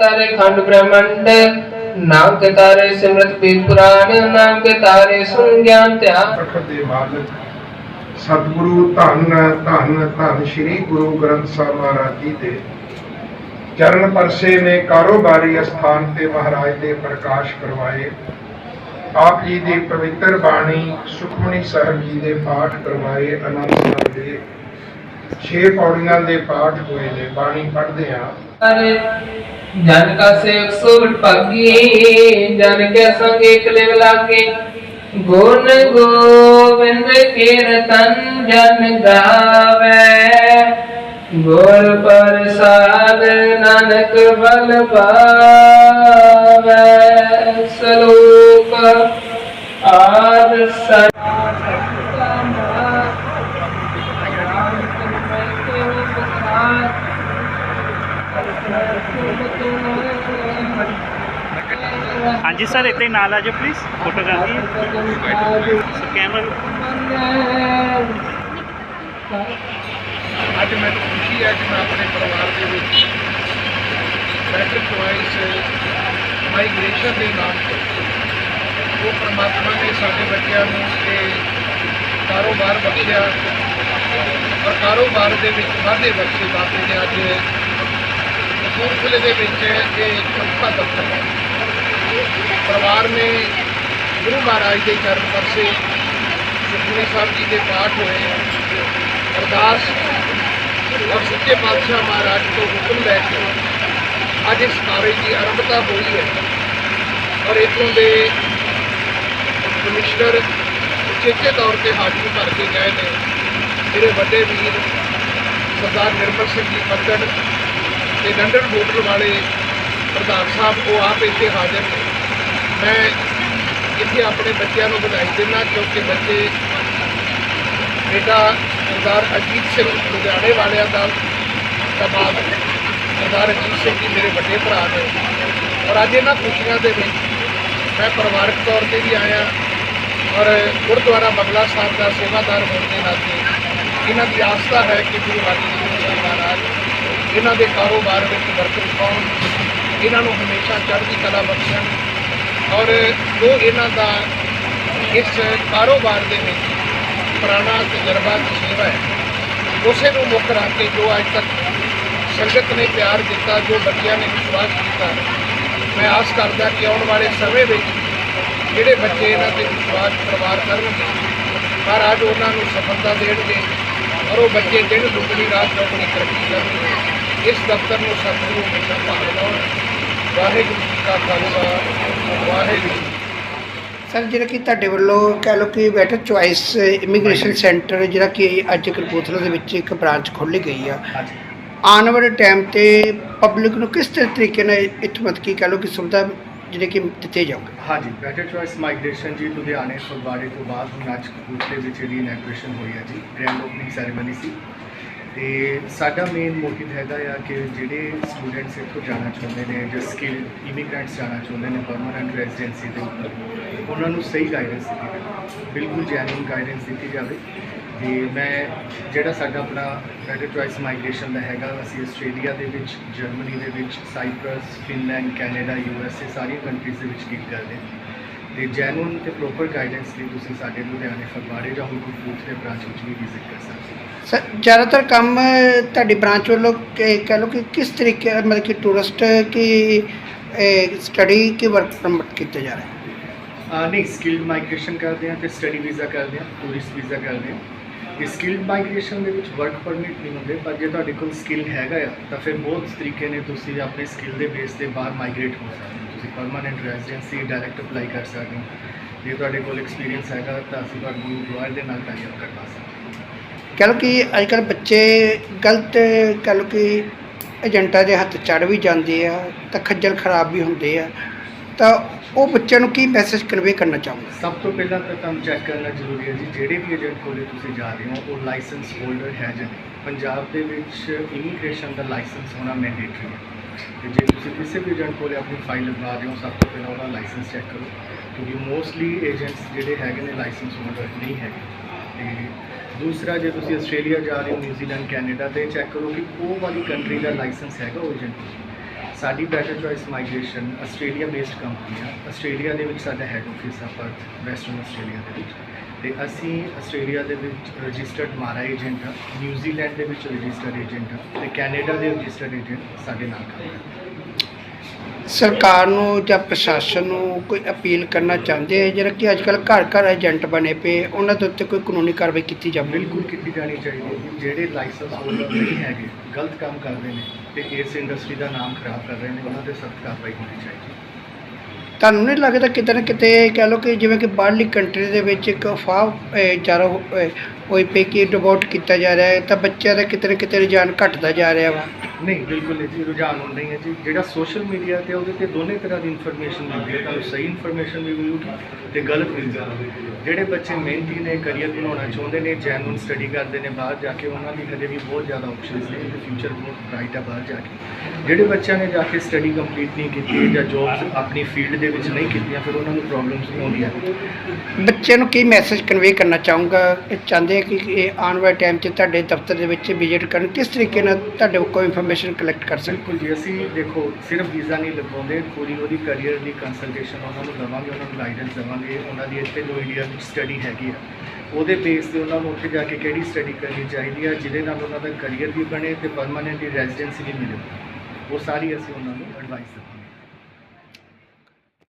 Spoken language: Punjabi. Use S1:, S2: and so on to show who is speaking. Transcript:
S1: ਅਖੰਡ ਬ੍ਰਹਮੰਡ ਨਾਮ ਕੇ ਤਾਰੇ ਸਿਮਰਤ ਪੀਰ ਪੁਰਾਣ ਨਾਮ ਕੇ ਤਾਰੇ ਸੁਨ ਗਿਆਨ ਧਿਆਨ।
S2: ਪ੍ਰਖਟ ਦੇ ਮਾਲਕ ਸਤਿਗੁਰੂ ਧੰਨ ਧੰਨ ਧੰਨ ਸ੍ਰੀ ਗੁਰੂ ਗ੍ਰੰਥ ਸਾਹਿਬ ਮਹਾਰਾਜ ਜੀ ਦੇ ਚਰਨ ਪਰਸੇ ਨੇ ਕਾਰੋਬਾਰੀ ਅਸਥਾਨ ਤੇ ਮਹਾਰਾਜ ਦੇ ਪ੍ਰਕਾਸ਼ ਕਰਵਾਏ। ਆਪ ਜੀ ਦੀ ਪਵਿੱਤਰ ਬਾਣੀ ਸੁਖਮਨੀ ਸਾਹਿਬ ਜੀ ਦੇ ਪਾਠ ਕਰਵਾਏ ਆਨੰਦ ਸਾਹਿਬ ਦੇ ਛੇ ਪੌੜੀਆਂ ਦੇ ਪਾਠ ਹੋਏ ਨੇ ਬਾਣੀ ਪੜ੍ਹਦੇ ਆ
S1: ਜਨ ਕਾ ਸੇਵ ਸੋਟ ਭਾਗੀ ਜਨ ਕੇ ਸੰਗ ਇਕ ਲਿਵ ਲਾਗੇ। ਗੁਣ ਗੋਬਿੰਦ ਕੀਰਤਨ ਜਨ ਗਾਵੇ। ਗੁਰ ਪ੍ਰਸਾਦ ਨਾਨਕ ਬਲ ਪਾਵੇ।
S3: ਹਾਂਜੀ ਸਰ, ਇੱਥੇ ਨਾਲ ਆ ਜਾਓ ਪਲੀਜ਼ ਫੋਟੋਗ੍ਰਾਫੀ ਕੈਮਰਾ
S2: ਅੱਜ ਮੈਨੂੰ ਖੁਸ਼ੀ ਹੈ ਕਿ ਮੈਂ ਆਪਣੇ ਪਰਿਵਾਰ ਦੇ ਵਿੱਚ ਬੈਟਰ ਚੁਆਇਸ ਮਾਈਗ੍ਰੇਸ਼ਨ ਦੇ ਨਾਮ ਤੇ ਉਹ ਪਰਮਾਤਮਾ ਨੇ ਸਾਡੇ ਬੱਚਿਆਂ ਨੂੰ ਇਹ ਕਾਰੋਬਾਰ ਬਖਸ਼ਿਆ। ਔਰ ਕਾਰੋਬਾਰ ਦੇ ਵਿੱਚ ਵਾਧੇ ਬਖਸ਼ੇ ਬਾਬੇ ਨੇ ਅੱਜ ਕਪੂਰਥਲੇ ਦੇ ਵਿੱਚ ਇਹ ਚੌਥਾ ਦਫ਼ਤਰ ਹੈ। ਪਰਿਵਾਰ ਨੇ ਗੁਰੂ ਮਹਾਰਾਜ ਦੇ ਚਰਨ ਪਰਸੇ ਸੁਖਮਨੀ ਸਾਹਿਬ ਜੀ ਦੇ ਪਾਠ ਹੋਏ। ਅਰਦਾਸ ਔਰ ਸੱਚੇ ਪਾਤਸ਼ਾਹ ਮਹਾਰਾਜ ਤੋਂ ਹੁਕਮ ਲੈ ਕੇ ਅੱਜ ਇਸ ਕਾਰਜ ਦੀ ਆਰੰਭਤਾ ਹੋਈ ਹੈ। ਔਰ ਇਥੋਂ ਦੇ ਕਮਿਸ਼ਨਰ ਉਚੇਚੇ ਤੌਰ ਤੇ ਹਾਜ਼ਰੀ ਭਰ ਕੇ ਗਏ ਨੇ। ਮੇਰੇ ਵੱਡੇ ਵੀਰ ਸਰਦਾਰ ਨਿਰਮਲ ਸਿੰਘ ਜੀ ਪੱਤਣ ਤੇ ਲੰਡਨ ਹੋਟਲ ਵਾਲੇ ਪ੍ਰਧਾਨ ਸਾਹਿਬ, ਉਹ ਆਪ ਇੱਥੇ ਹਾਜ਼ਰ ਨੇ। ਮੈਂ ਇੱਥੇ ਆਪਣੇ ਬੱਚਿਆਂ ਨੂੰ ਵਧਾਈ ਦਿੰਦਾ, ਕਿਉਂਕਿ ਬੱਚੇ ਬੇਟਾ ਸਰਦਾਰ ਅਜੀਤ ਸਿੰਘ ਲੁਧਿਆਣੇ ਵਾਲਿਆਂ ਦਾ ਦਬਾਅ ਸਰਦਾਰ ਅਜੀਤ ਸਿੰਘ ਜੀ ਮੇਰੇ ਵੱਡੇ ਭਰਾ ਨੇ। ਔਰ ਅੱਜ ਇਹਨਾਂ ਖੁਸ਼ੀਆਂ ਦੇ ਵਿੱਚ ਮੈਂ ਪਰਿਵਾਰਕ ਤੌਰ ਤੇ ਵੀ ਆਇਆ ਔਰ ਗੁਰਦੁਆਰਾ ਬਗਲਾ ਸਾਹਿਬ ਦਾ ਸੇਵਾਦਾਰ ਹੋਣ ਦੇ ਨਾਤੇ ਇਹਨਾਂ ਦੀ ਆਸਥਾ ਹੈ ਕਿ ਗੁਰੂ ਰਾਜੀ ਸਿੰਘ ਮਹਾਰਾਜ ਇਹਨਾਂ ਦੇ ਕਾਰੋਬਾਰ ਵਿੱਚ ਬਰਕਤ ਪਾਉਣ। ਇਹਨਾਂ ਨੂੰ ਹਮੇਸ਼ਾ ਚੜ੍ਹਦੀ ਕਲਾ ਬਖਸ਼ਣ ਔਰ ਜੋ ਇਹਨਾਂ ਦਾ ਇਸ ਕਾਰੋਬਾਰ ਦੇ ਵਿੱਚ ਪੁਰਾਣਾ ਤਜਰਬਾ ਤੇ ਸੇਵਾ ਹੈ। ਉਸੇ ਨੂੰ ਮੁੱਖ ਰੱਖ ਕੇ ਜੋ ਅੱਜ ਤੱਕ ਸੰਗਤ ਨੇ ਪਿਆਰ ਦਿੱਤਾ, ਜੋ ਬੱਚਿਆਂ ਨੇ ਵਿਸ਼ਵਾਸ ਕੀਤਾ, ਮੈਂ ਆਸ ਕਰਦਾ ਕਿ ਆਉਣ ਵਾਲੇ ਸਮੇਂ ਵਿੱਚ ਜਿਹੜੇ ਬੱਚੇ ਇਹਨਾਂ ਤੇ ਵਿਸ਼ਵਾਸ ਪ੍ਰਵਾਰ ਕਰਨਗੇ, ਪਰ ਅੱਜ ਉਹਨਾਂ ਨੂੰ ਸਫਲਤਾ ਦੇਣਗੇ ਔਰ ਉਹ ਬੱਚੇ ਦਿਨ ਦੁਗਣੀ, ਰਾਤ ਚੌਗਣੀ ਤਰੱਕੀ ਕਰਨਗੇ। ਇਸ ਦਫ਼ਤਰ ਨੂੰ ਸਤਿਗੁਰੂ ਹਮੇਸ਼ਾ ਭਾਲ ਲਾਉਣ। ਵਾਹਿਗੁਰੂ ਜੀ ਕਾ ਖਾਲਸਾ ਵਾਹਿਗੁਰੂ ਜੀ ਕੀ ਫਤਿਹ।
S4: ਸਰ ਜਿਹੜਾ ਕਿ ਤੁਹਾਡੇ ਵੱਲੋਂ ਕਹਿ ਲਓ ਕਿ ਬੈਟਰ ਚੁਆਇਸ ਇਮੀਗ੍ਰੇਸ਼ਨ ਸੈਂਟਰ ਜਿਹੜਾ ਕਿ ਅੱਜ ਕਪੂਰਥਲਾ ਦੇ ਵਿੱਚ ਇੱਕ ਬ੍ਰਾਂਚ ਖੋਲ੍ਹੀ ਗਈ ਆ। ਆਉਣ ਵਾਲੇ ਟਾਈਮ ਤੇ ਪਬਲਿਕ ਨੂੰ ਕਿਸ ਤਰੀਕੇ ਨਾਲ ਇੱਥੋਂ ਮਤਲਬ ਕਿ ਕਹਿ ਲਓ ਕਿ ਸੁਵਿਧਾ ਜਿਹੜੇ ਕਿ ਦਿੱਤੇ ਜਾਊਗੇ?
S5: ਹਾਂਜੀ ਬੈਟਰ ਚੋਇਸ ਮਾਈਗ੍ਰੇਸ਼ਨ ਜੀ ਲੁਧਿਆਣੇ ਫਗਵਾੜੇ ਤੋਂ ਬਾਅਦ ਹੁਣ ਅੱਜ ਕਪੂਰਥਲੇ ਵਿੱਚ ਇਹਦੀ ਇਨੈਗਰੇਸ਼ਨ ਹੋਈ ਹੈ ਜੀ ਗ੍ਰੈਂਡ ਓਪਨਿੰਗ ਸੈਰੇਮਨੀ ਸੀ। ਤੇ ਸਾਡਾ ਮੇਨ ਮੋਟਿਵ ਹੈਗਾ ਆ ਕਿ ਜਿਹੜੇ ਸਟੂਡੈਂਟਸ ਇੱਥੋਂ ਜਾਣਾ ਚਾਹੁੰਦੇ ਨੇ ਜਾਂ ਸਕਿੱਲ ਇਮੀਗ੍ਰੈਂਟਸ ਜਾਣਾ ਚਾਹੁੰਦੇ ਨੇ ਪਰਮਨੈਂਟ ਰੈਜ਼ੀਡੈਂਸੀ ਦੇ ਉੱਪਰ, ਉਹਨਾਂ ਨੂੰ ਸਹੀ ਗਾਈਡੈਂਸ ਦਿੱਤੀ ਜਾਵੇ, ਬਿਲਕੁਲ ਜੈਨੂਇਨ ਗਾਈਡੈਂਸ ਦਿੱਤੀ ਜਾਵੇ। ਤੇ ਮੈਂ ਜਿਹੜਾ ਸਾਡਾ ਆਪਣਾ ਬੈਟਰ ਚੁਆਇਸ ਮਾਈਗ੍ਰੇਸ਼ਨ ਦਾ ਹੈਗਾ, ਅਸੀਂ ਆਸਟ੍ਰੇਲੀਆ ਦੇ ਵਿੱਚ, ਜਰਮਨੀ ਦੇ ਵਿੱਚ, ਸਾਈਪ੍ਰਸ, ਫਿਨਲੈਂਡ, ਕੈਨੇਡਾ ਯੂਐਸਏ ਸਾਰੀਆਂ ਕੰਟਰੀਜ਼ ਦੇ ਵਿੱਚ ਡੀਲ ਕਰਦੇ ਹਾਂ। ਤੇ ਜੈਨੂਇਨ ਤੇ ਪ੍ਰੋਪਰ ਗਾਈਡੈਂਸ ਲਈ ਤੁਸੀਂ ਸਾਡੇ ਲੁਧਿਆਣੇ ਫਗਵਾੜੇ ਜਾਂ ਹੁਣ ਕਪੂਰਥਲੇ ਬ੍ਰਾਂਚ ਵਿੱਚ ਵੀ ਵਿਜ਼ਿਟ ਕਰ ਸਕਦੇ ਹੋ।
S4: ਸਰ ਜ਼ਿਆਦਾਤਰ ਕੰਮ ਤੁਹਾਡੀ ਬ੍ਰਾਂਚ ਵੱਲੋਂ ਕਿ- ਕਹਿ ਲਓ ਕਿ ਕਿਸ ਤਰੀਕੇ ਮਤਲਬ ਕਿ ਟੂਰਿਸਟ ਕੀ ਸਟੱਡੀ ਕੀ ਵਰਕ ਪਰਮਿਟ ਕੀਤੇ ਜਾ ਰਹੇ?
S5: ਆ ਨਹੀਂ ਸਕਿਲਡ ਮਾਈਗ੍ਰੇਸ਼ਨ ਕਰਦੇ ਆ ਤੇ ਸਟੱਡੀ ਵੀਜ਼ਾ ਕਰਦੇ ਆ ਟੂਰਿਸਟ ਵੀਜ਼ਾ ਕਰਦੇ ਆ ਇਹ ਸਕਿਲਡ ਮਾਈਗ੍ਰੇਸ਼ਨ ਦੇ ਵਿੱਚ ਵਰਕ ਪਰਮਿਟ ਨਹੀਂ ਹੁੰਦੇ ਪਰ ਜੇ ਤੁਹਾਡੇ ਕੋਲ ਸਕਿੱਲ ਹੈਗਾ ਆ ਤਾਂ ਫਿਰ ਬਹੁਤ ਤਰੀਕੇ ਨੇ ਤੁਸੀਂ ਆਪਣੇ ਸਕਿੱਲ ਦੇ ਬੇਸ ਤੇ ਬਾਹਰ ਮਾਈਗ੍ਰੇਟ ਹੋ ਸਕਦੇ ਹੋ। ਤੁਸੀਂ ਪਰਮਾਨੈਂਟ ਰੈਜ਼ੀਡੈਂਸੀ ਡਾਇਰੈਕਟ ਅਪਲਾਈ ਕਰ ਸਕਦੇ ਹੋ। ਜੇ ਤੁਹਾਡੇ ਕੋਲ ਐਕਸਪੀਰੀਅੰਸ ਹੈਗਾ ਤਾਂ ਅਸੀਂ ਤੁਹਾਨੂੰ ਇੰਪਲੋਇਰ ਦੇ ਨਾਲ ਟਾਈ ਅਪ ਕਰਵਾ ਸਕਦੇ। ਹਾਂ
S4: ਕਹਿ ਲਓ ਕਿ ਅੱਜ ਕੱਲ੍ਹ ਬੱਚੇ ਗਲਤ ਕਹਿ ਲਓ ਕਿ ਏਜੰਟਾਂ ਦੇ ਹੱਥ ਚੜ ਵੀ ਜਾਂਦੇ ਆ ਤਾਂ ਖੱਜਲ ਖਰਾਬ ਵੀ ਹੁੰਦੇ ਆ। ਤਾਂ ਉਹ ਬੱਚਿਆਂ ਨੂੰ ਕੀ ਮੈਸੇਜ ਕਨਵੇ ਕਰਨਾ ਚਾਹੁੰਦੇ
S5: ਸਭ ਤੋਂ ਪਹਿਲਾਂ ਤਾਂ ਤੁਹਾਨੂੰ ਚੈੱਕ ਕਰਨਾ ਜ਼ਰੂਰੀ ਹੈ ਜੀ ਜਿਹੜੇ ਵੀ ਏਜੰਟ ਕੋਲੇ ਤੁਸੀਂ ਜਾ ਰਹੇ ਹੋ ਉਹ ਲਾਇਸੈਂਸ ਹੋਲਡਰ ਹੈ ਜਾਂ ਨਹੀਂ। ਪੰਜਾਬ ਦੇ ਵਿੱਚ ਇਮੀਗ੍ਰੇਸ਼ਨ ਦਾ ਲਾਇਸੈਂਸ ਹੋਣਾ ਮੈਂਡੇਟਰੀ ਹੈ। ਤੇ ਜੇ ਤੁਸੀਂ ਕਿਸੇ ਵੀ ਏਜੰਟ ਕੋਲੇ ਆਪਣੀ ਫਾਈਲ ਲਗਵਾ ਰਹੇ ਹੋ ਸਭ ਤੋਂ ਪਹਿਲਾਂ ਉਹਦਾ ਲਾਇਸੈਂਸ ਚੈੱਕ ਕਰੋ। ਕਿਉਂਕਿ ਮੋਸਟਲੀ ਏਜੰਟਸ ਜਿਹੜੇ ਹੈਗੇ ਨੇ ਲਾਇਸੈਂਸ ਹੋਲਡਰ ਨਹੀਂ ਹੈਗੇ। ਤੇ ਦੂਸਰਾ, ਜੇ ਤੁਸੀਂ ਆਸਟ੍ਰੇਲੀਆ ਜਾ ਰਹੇ ਹੋ ਨਿਊਜ਼ੀਲੈਂਡ ਕੈਨੇਡਾ ਤੇ ਚੈੱਕ ਕਰੋ ਕਿ ਉਹ ਵਾਲੀ ਕੰਟਰੀ ਦਾ ਲਾਇਸੈਂਸ ਹੈਗਾ ਉਹ ਏਜੰਟ ਸਾਡੀ better choice migration Australia based company ਆ। ਆਸਟ੍ਰੇਲੀਆ ਦੇ ਵਿੱਚ ਸਾਡਾ ਹੈੱਡ ਆਫਿਸ ਆ ਪਰਥ ਵੈਸਟਰਨ ਆਸਟ੍ਰੇਲੀਆ ਦੇ ਵਿੱਚ। ਤੇ ਅਸੀਂ ਆਸਟ੍ਰੇਲੀਆ ਦੇ ਵਿੱਚ ਰਜਿਸਟਰਡ ਮਾਰਾ ਏਜੰਟ ਆ ਨਿਊਜ਼ੀਲੈਂਡ ਦੇ ਵਿੱਚ ਰਜਿਸਟਰਡ ਏਜੰਟ ਆ ਤੇ ਕੈਨੇਡਾ ਦੇ ਰਜਿਸਟਰਡ ਏਜੰਟ ਸਾਡੇ ਨਾਲ ਕੰਮ ਕਰਦੇ
S4: ਸਰਕਾਰ ਨੂੰ ਜਾਂ ਪ੍ਰਸ਼ਾਸਨ ਨੂੰ ਕੋਈ ਅਪੀਲ ਕਰਨਾ ਚਾਹੁੰਦੇ ਹੈ ਜਿਹੜਾ ਕਿ ਅੱਜ ਕੱਲ੍ਹ ਘਰ ਘਰ ਏਜੰਟ ਬਣੇ ਪਏ ਉਹਨਾਂ ਦੇ ਉੱਤੇ ਕੋਈ ਕਾਨੂੰਨੀ ਕਾਰਵਾਈ ਕੀਤੀ ਜਾਵੇ?
S5: ਬਿਲਕੁਲ ਕੀਤੀ ਜਾਣੀ ਚਾਹੀਦੀ ਹੈ। ਜਿਹੜੇ ਲਾਇਸੈਂਸ ਹੋਲਡਰ ਨਹੀਂ ਹੈਗੇ ਗਲਤ ਕੰਮ ਕਰਦੇ ਨੇ ਤੇ ਇਸ ਇੰਡਸਟਰੀ ਦਾ ਨਾਮ ਖਰਾਬ ਕਰ ਰਹੇ ਨੇ ਉਹਨਾਂ ਤੇ ਸਖਤ ਕਾਰਵਾਈ ਹੋਣੀ ਚਾਹੀਦੀ ਹੈ।
S4: ਤੁਹਾਨੂੰ ਨਹੀਂ ਲੱਗਦਾ ਕਿਤੇ ਨਾ ਕਿਤੇ ਕਹਿ ਲਓ ਕਿ ਜਿਵੇਂ ਕਿ ਬਾਹਰਲੀ ਕੰਟਰੀ ਦੇ ਵਿੱਚ ਇੱਕ ਅਫਵਾਹ ਜ਼ਿਆਦਾ ਹੋ- ਹੋਈ ਪਈ ਕਿ ਡਿਵੋਰਟ ਕੀਤਾ ਜਾ ਰਿਹਾ ਹੈ, ਤਾਂ ਬੱਚਿਆਂ ਦਾ ਕਿਤੇ ਨਾ ਕਿਤੇ ਰੁਝਾਨ ਘਟਦਾ ਜਾ ਰਿਹਾ ਵਾ।
S5: ਨਹੀਂ, ਬਿਲਕੁਲ ਇਹ ਜੀ ਰੁਝਾਨ ਹੁੰਦਾ ਹੀ ਹੈ ਜੀ। ਜਿਹੜਾ ਸੋਸ਼ਲ ਮੀਡੀਆ ਤੇ ਉਹਦੇ ਤੇ ਦੋਨੇ ਤਰ੍ਹਾਂ ਦੀ ਇਨਫੋਰਮੇਸ਼ਨ ਮਿਲਦੀ ਹੈ। ਤੁਹਾਨੂੰ ਸਹੀ ਇਨਫੋਰਮੇਸ਼ਨ ਵੀ ਮਿਲੂਗੀ ਤੇ ਗਲਤ ਵੀ ਮਿਲੂਗੀ। ਜਿਹੜੇ ਬੱਚੇ ਮਿਹਨਤੀ ਨੇ ਕਰੀਅਰ ਬਣਾਉਣਾ ਚਾਹੁੰਦੇ ਨੇ ਜੈਨੂਨ ਸਟੱਡੀ ਕਰਦੇ ਨੇ, ਬਾਹਰ ਜਾ ਕੇ ਉਹਨਾਂ ਲਈ ਹਜੇ ਵੀ ਬਹੁਤ ਜ਼ਿਆਦਾ ਆਪਸ਼ਨਸ ਨੇ। ਤੇ ਫਿਊਚਰ ਬਹੁਤ ਬ੍ਰਾਈਟ ਆ ਬਾਹਰ ਜਾ ਕੇ। ਜਿਹੜੇ ਬੱਚਿਆਂ ਨੇ ਜਾ ਕੇ ਸਟੱਡੀ ਕੰਪਲੀਟ ਨਹੀਂ ਕੀਤੀ ਜਾਂ ਜੌਬਸ ਆਪਣੀ ਫੀਲਡ ਦੇ ਵਿੱਚ ਨਹੀਂ ਕੀਤੀਆਂ ਫਿਰ ਉਹਨਾਂ ਨੂੰ ਪ੍ਰੋਬਲਮਸ ਆਉਂਦੀਆਂ।
S4: ਬੱਚਿਆਂ ਨੂੰ ਕੀ ਮੈਸੇਜ ਕਨਵੇ ਕਰਨਾ ਚਾਹੂੰਗਾ? ਇਹ ਚਾਹੁੰਦੇ ਆ ਕਿ ਇਹ ਆਉਣ ਵਾਲੇ ਟਾਈਮ 'ਚ ਤੁਹਾਡੇ ਦਫ਼ਤਰ ਦੇ ਵਿੱਚ ਵਿਜ਼ਿਟ ਕਰਨ ਕਿਸ ਤਰੀਕੇ ਨਾਲ ਤੁਹਾਡੇ ਕੋਲ ਇਨਫੋਰਮੇਸ਼ਨ ਕਲੈਕਟ ਕਰ ਸਕਣ?
S5: ਬਿਲਕੁਲ ਜੀ ਅਸੀਂ ਦੇਖੋ ਸਿਰਫ ਵੀਜ਼ਾ ਨਹੀਂ ਲਗਵਾਉਂਦੇ ਪੂਰੀ ਉਹਦੀ ਕਰੀਅਰ ਦੀ ਕੰਸਲਟੇਸ਼ਨ ਉਹਨਾਂ ਨੂੰ ਦੇਵਾਂਗੇ ਉਹਨਾਂ ਨੂੰ ਗਾਈਡੈਂਸ ਦੇਵਾਂਗੇ। ਉਹਨਾਂ ਦੀ ਇੱਥੇ ਜੋ ਇੰਡੀਆ ਵਿੱਚ ਸਟੱਡੀ ਹੈਗੀ ਆ ਉਹਦੇ ਬੇਸ ਤੇ ਉਹਨਾਂ ਨੂੰ ਉੱਥੇ ਜਾ ਕੇ ਕਿਹੜੀ ਸਟੱਡੀ ਕਰਨੀ ਚਾਹੀਦੀ ਆ ਜਿਹਦੇ ਨਾਲ ਉਹਨਾਂ ਦਾ ਕਰੀਅਰ ਵੀ ਬਣੇ ਤੇ ਪਰਮਾਨੈਂਟ ਰੈਜ਼ੀਡੈਂਸੀ ਵੀ ਮਿਲੇ। ਉਹ ਸਾਰੀ ਅਸੀਂ ਉਹਨਾਂ ਨੂੰ ਐਡਵਾਈਸ ਦੇਵਾਂਗੇ।